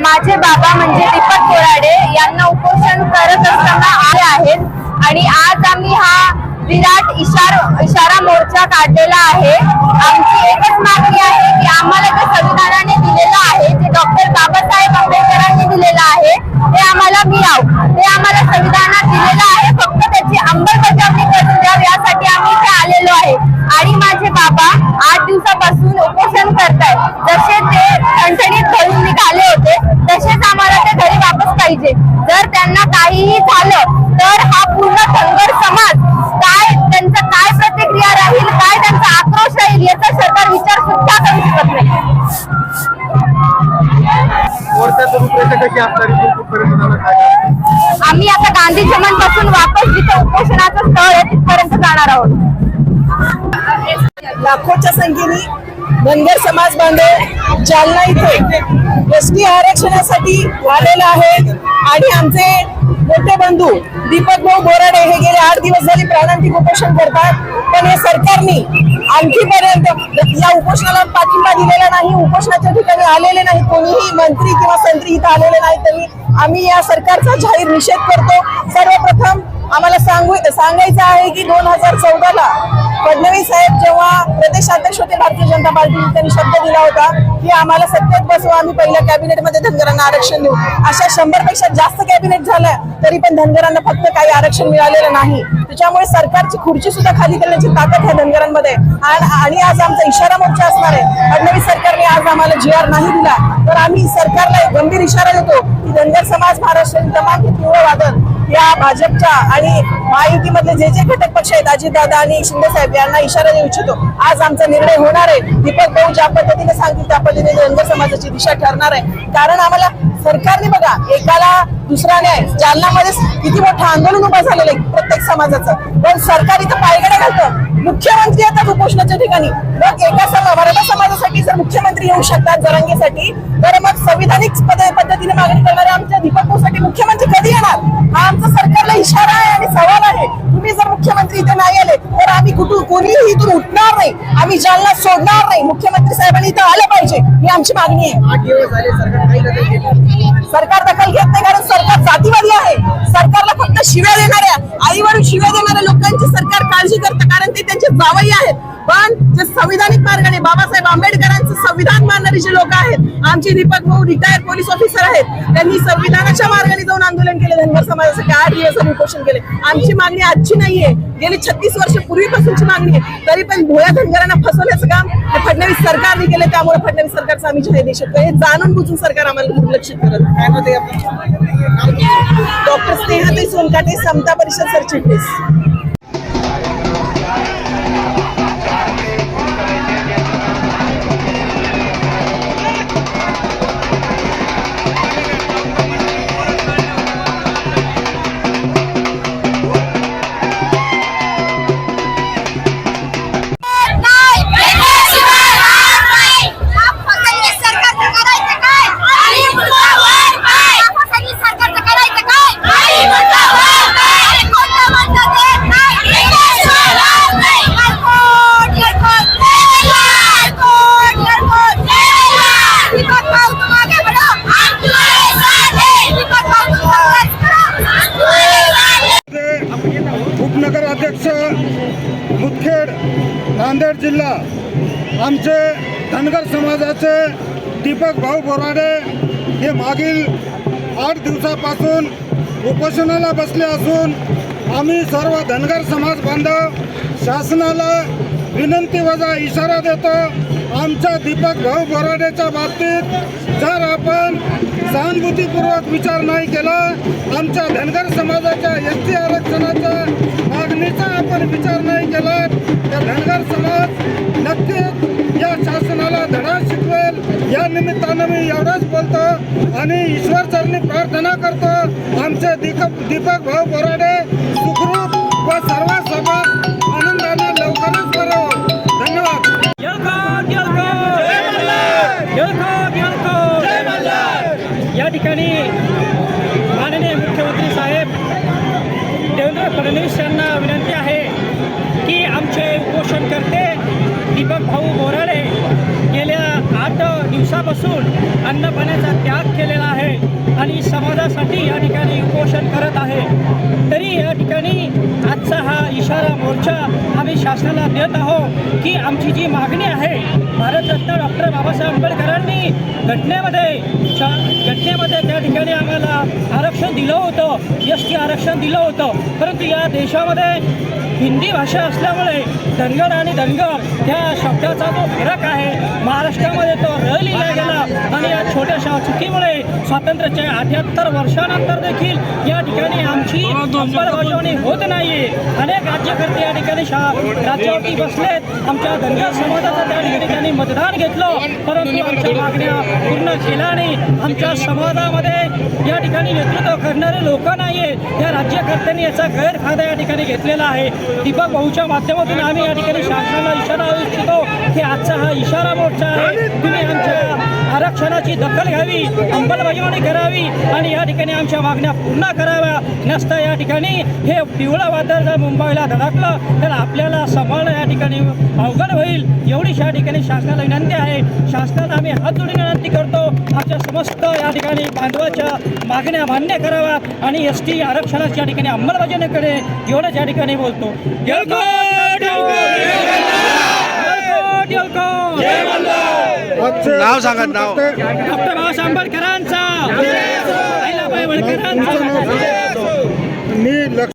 माझे बाबा म्हणजे दीपक बोराडे यांना उपोषण करत असताना आले आहेत. आणि आज आम्ही हा विराट इशार इशारा मोर्चा काढलेला आहे. आमची एकच मागणी आहे की आम्हाला जे संविधानाने दिलेलं आहे जे डॉक्टर बाबासाहेब आंबेडकरांनी दिलेलं आहे ते आम्हाला मिळावं. ते आम्हाला संविधानात दिलेलं आहे. फक्त त्याची अंमलबजावणी करून द्यावी यासाठी आम्ही इथे आलेलो आहे. आणि माझे बाबा आठ दिवसापासून उपोषण करतायत. जसे पाहिजे. जर त्यांना काहीही झालं तर हा पूर्ण धनगर समाज काय त्यांचं काय प्रतिक्रिया राहील काय त्यांचा आक्रोश राहील याचा सरकार विचार सुद्धा करू शकत नाही? आम्ही आता गांधी जमनपासून वापस जिथे उपोषणाचं स्थळ आहे तिथपर्यंत जाणार आहोत. लाखोच्या संख्येने धनगर समाज बांधव जालना इथे एस टी आरक्षणासाठी आलेला आहे. आणि आमचे मोठे बंधू दीपक भाऊ बोराडे हे गेले आठ दिवस झाले प्राणांतिक उपोषण करतात. पण हे सरकारने आणखीपर्यंत या उपोषणाला पाठिंबा दिलेला नाही. उपोषणाच्या ठिकाणी आलेले नाही कोणीही मंत्री किंवा संत्री इथं आलेले नाही तरी आम्ही या सरकारचा जाहीर निषेध करतो. सर्वप्रथम आम्हाला सांगू सांगायचं आहे की दोन हजार चौदाला फडणवीस साहेब जेव्हा प्रदेशाध्यक्ष होते भारतीय जनता पार्टीने त्यांनी शब्द दिला होता की आम्हाला सत्तेत बसू आम्ही पहिल्या कॅबिनेटमध्ये धनगरांना आरक्षण देऊ. अशा शंभरपेक्षा जास्त कॅबिनेट झालं तरी पण धनगरांना फक्त काही आरक्षण मिळालेलं नाही. त्याच्यामुळे सरकारची खुर्ची सुद्धा खाली करण्याची ताकद आहे धनगरांमध्ये आणि आणि आज आमचा इशारा मोर्चा असणार आहे. फडणवीस सरकारने आज आम्हाला जी आर नाही दिला तर आम्ही सरकारला एक गंभीर इशारा देतो की धनगर समाज महाराष्ट्रातील तमाम तीव्र वादन या भाजपच्या आणि महायुतीमधले जे जे घटक पक्ष आहेत अजितदादा आणि शिंदे साहेब यांना इशारा देऊ इच्छितो. आज आमचा निर्णय होणार आहे. दीपक भाऊ ज्या पद्धतीने सांगतील त्या पद्धतीने धनगर समाजाची दिशा ठरणार आहे. कारण आम्हाला सरकारने बघा एकाला दुसरा न्याय. जालनामध्ये किती मोठं आंदोलन उभं झालेलं आहे प्रत्येक समाजाचं. पण सरकार इथं पायगड्या घालतं. मुख्यमंत्री येतात उपोषणाच्या ठिकाणी. मग एका समा मराठा समाजासाठी जर मुख्यमंत्री येऊ शकतात जरांगेसाठी तर मग संविधानिक पद- पद्धतीने मागणी करणाऱ्या आमच्या दीपक भाऊसाठी मुख्यमंत्री कधी येणार? हा आमचा सरकारला इशारा आहे आणि सवाल आहे. तुम्ही जर मुख्यमंत्री इथे नाही आले तर आम्ही कुठून कोणीही इथून उठणार नाही. आम्ही जालना सोडणार नाही. मुख्यमंत्री साहेबांनी इथं आलं पाहिजे. ही आमची मागणी आहे. सरकार दखल घेत नाही. कारण सरकार जातीवादी आहे. सरकारला फक्त शिव्या देणाऱ्या आईवरून शिव्या देणाऱ्या लोकांची सरकार काळजी करतं कारण ते त्यांचे जावई आहेत. पण जे संविधानिक मार्गाने बाबासाहेब आंबेडकरांचं संविधान मानणारे जे लोक आहेत आमचे दीपक भाऊ रिटायर्ड पोलीस ऑफिसर आहेत त्यांनी संविधानाच्या मार्गाने जाऊन आंदोलन केले धनगर समाजासाठी आठ दिवस आम्ही उपोषण केले. आमची मागणी आजची नाहीये. गेली छत्तीस वर्ष पूर्वीपासूनची मागणी आहे. तरी पण भोया धनगरांना फसवण्याचं काम हे फडणवीस सरकारने केलं त्यामुळे फडणवीस सरकारचा आम्ही जाहीर निषेध करतो. हे जाणून बुजून सरकार आम्हाला दुर्लक्षित करत काय? डॉक्टर स्नेहाताई सोनकाटे समता परिषद सरचिटणीस. आमचे धनगर समाजाचे दीपक भाऊ बोराडे हे मागील आठ दिवसापासून उपोषणाला बसले असून आम्ही सर्व धनगर समाज बांधव शासनाला विनंती वजा इशारा देतो. आमच्या दीपक भाऊ बोराडेच्या बाबतीत जर आपण सहानुभूतीपूर्वक विचार नाही केला आमच्या धनगर समाजाच्या एस टी आरक्षणाच्या मागणीचा आपण विचार नाही केला तर धनगर समाज या निमित्तानं मी एवढंच बोलतो आणि ईश्वर चरणी प्रार्थना करतो. आमचे दीपक दीपक भाऊ बोराडे सुखरूप व सर्व सभा आनंदाने लवकरच बरो धन्यवाद. या ठिकाणी माननीय मुख्यमंत्री साहेब देवेंद्र फडणवीस यांना विनंती आहे की आमचे उपोषणकर्ते दीपक भाऊ आठ दिवसापासून अन्नपाण्याचा त्याग केलेला आहे आणि समाजासाठी या ठिकाणी उपोषण करत आहे. तरी या ठिकाणी आजचा हा इशारा मोर्चा आम्ही शासनाला देत आहोत की आमची जी मागणी आहे भारतरत्न डॉक्टर बाबासाहेब आंबेडकरांनी घटनेमध्ये च्या घटनेमध्ये त्या ठिकाणी आम्हाला आरक्षण दिलं होतं एस टी आरक्षण दिलं होतं. परंतु या देशामध्ये हिंदी भाषा असल्यामुळे धनगर आणि धनगर या शब्दाचा जो फरक आहे. महाराष्ट्रामध्ये तो र लिहिला गेला आणि या छोट्याशा चुकीमुळे स्वातंत्र्याच्या अठ्याहत्तर वर्षानंतर देखील या ठिकाणी आमची अंमलबजावणी होत नाहीये. अनेक राज्यकर्ते या ठिकाणी शा राज्यावरती बसलेत. आमच्या धनगर समाजाचं त्या ठिकाणी मतदान घेतलं. परंतु आमच्या मागण्या पूर्ण केल्या नाही. आमच्या समाजामध्ये या ठिकाणी नेतृत्व करणारे लोक नाही आहेत त्या राज्यकर्त्यांनी याचा गैरफायदा या ठिकाणी घेतलेला आहे. दीपक भाऊच्या माध्यमातून आम्ही या ठिकाणी शासनाला इशारा देऊ इच्छितो की आजचा हा इशारा मोर्चा आहे. तुम्ही आमच्या आरक्षणाची दखल घ्यावी अंमलबजावणी करावी आणि या ठिकाणी आमच्या मागण्या पूर्ण कराव्या. नसता या ठिकाणी हे पिवळं वादळ जर मुंबईला धडकलं तर आपल्याला सांभाळणं या ठिकाणी अवघड होईल. एवढीच या ठिकाणी शासनाला विनंती आहे. शासनाला आम्ही हात जोडून विनंती करतो आमच्या समस्त या ठिकाणी बांधवाच्या मागण्या मान्य कराव्या आणि एस टी आरक्षणाच्या या ठिकाणी अंमलबजावणीकडे एवढंच या ठिकाणी बोलतो. येळकोट! नाव सांगा, नाव. डॉक्टर बाबासाहेब आंबेडकरांचा मी लक्ष